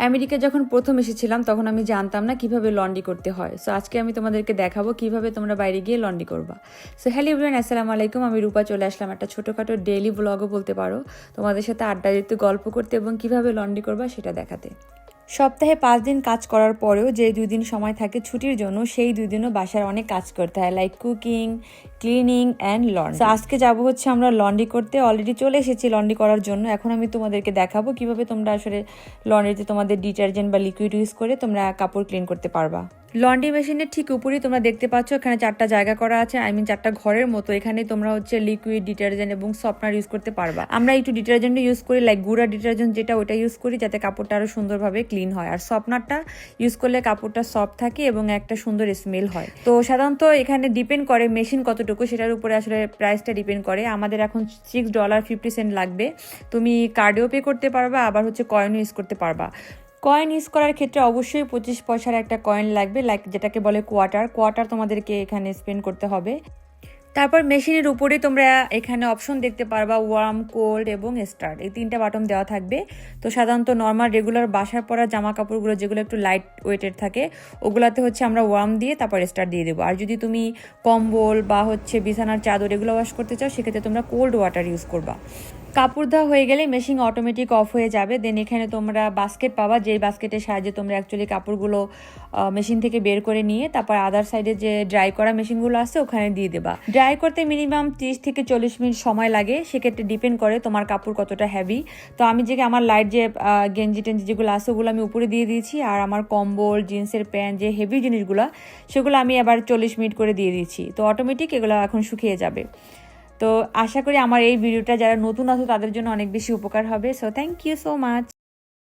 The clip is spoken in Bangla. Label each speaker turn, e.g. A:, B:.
A: আমেরিকা যখন প্রথম এসেছিলাম, তখন আমি জানতাম না কীভাবে লন্ডি করতে হয়। সো আজকে আমি তোমাদেরকে দেখাবো কীভাবে তোমরা বাইরে গিয়ে লন্ডি করবা। সো হ্যালো ইব্রান আসসালামু আলাইকুম। আমি রূপা চলে আসলাম একটা ছোটোখাটো ডেইলি ব্লগও বলতে পারো। তোমাদের সাথে আড্ডা দিতে গল্প করতে এবং কীভাবে লন্ডি করবা সেটা দেখাতে। সপ্তাহে পাঁচ দিন কাজ করার পরেও যে দুই দিন সময় থাকে ছুটির জন্য, সেই দুই দিনও বাসার অনেক কাজ করতে হয় like cooking cleaning and laundry আজকে যাব হচ্ছে আমরা লন্ড্রি করতে। অলরেডি চলে এসেছি লন্ড্রি করার জন্য। এখন আমি তোমাদেরকে দেখাবো কীভাবে তোমরা আসলে লন্ড্রিতে তোমাদের ডিটারজেন্ট বা লিকুইড ইউজ করে তোমরা কাপড় ক্লিন করতে পারবা। লন্ড্রি মেশিনের ঠিক উপরেই তোমরা দেখতে পাচ্ছ, এখানে চারটা জায়গা করা আছে। আই মিন চারটা ঘরের মতো। এখানে তোমরা হচ্ছে লিকুইড ডিটারজেন্ট এবং সফটনার ইউজ করতে পারবা। আমরা একটু ডিটারজেন্ট ইউজ করি লাইক গুঁড়া ডিটারজেন্ট যেটা ওটা ইউজ করি যাতে কাপড়টা আরও সুন্দরভাবে ক্লিন হয়। আর সফটনারটা ইউজ করলে কাপড়টা সফট থাকে এবং একটা সুন্দর স্মেল হয়। তো সাধারণত এখানে ডিপেন্ড করে মেশিন কতটুকু, সেটার উপরে আসলে প্রাইসটা ডিপেন্ড করে। আমাদের এখন সিক্স ডলার ফিফটি সেন্ট লাগবে। তুমি কার্ডেও পে করতে পারবা, আবার হচ্ছে কয়েনও ইউজ করতে পারবা। কয়েন ইউজ করার ক্ষেত্রে অবশ্যই পঁচিশ পয়সার একটা কয়েন লাগবে লাইক যেটাকে বলে কোয়ার্টার কোয়ার্টার তোমাদেরকে এখানে স্পেন্ড করতে হবে। তারপর মেশিনের উপরে তোমরা এখানে অপশন দেখতে পারবা ওয়ার্ম কোল্ড এবং স্টার্ট এই তিনটা বাটন দেওয়া থাকবে। তো সাধারণত নর্মাল রেগুলার বাসার পরা জামা কাপড়গুলো যেগুলো একটু লাইট ওয়েটের থাকে, ওগুলাতে হচ্ছে আমরা ওয়ার্ম দিয়ে তারপর স্টার্ট দিয়ে দেবো। আর যদি তুমি কম্বল বা হচ্ছে বিছানার চাদর এগুলো ওয়াশ করতে চাও, সেক্ষেত্রে তোমরা কোল্ড ওয়াটার ইউজ করবা। কাপড় ধোয়া হয়ে গেলে মেশিন অটোমেটিক অফ হয়ে যাবে। দেন এখানে তোমরা বাস্কেট পাবা, যেই বাস্কেটের সাহায্যে তোমরা অ্যাকচুয়ালি কাপড়গুলো মেশিন থেকে বের করে নিয়ে তারপর আদার সাইডে যে ড্রাই করা মেশিনগুলো আছে, ওখানে দিয়ে দেবা। ড্রাই করতে মিনিমাম তিরিশ থেকে চল্লিশ মিনিট সময় লাগে। সেক্ষেত্রে ডিপেন্ড করে তোমার কাপড় কতটা হ্যাভি তো আমি যে আমার লাইট যে গেঞ্জি টেঞ্জি যেগুলো আছে, ওগুলো আমি উপরে দিয়ে দিয়েছি। আর আমার কম্বল, জিন্সের প্যান্ট, যে হেভি জিনিসগুলো, সেগুলো আমি আবার চল্লিশ মিনিট করে দিয়ে দিয়েছি। তো অটোমেটিক এগুলো এখন শুকিয়ে যাবে। তো আশা করি আমার এই ভিডিওটা যারা নতুন আছে, তাদের জন্য অনেক বেশি উপকার হবে। So thank you so much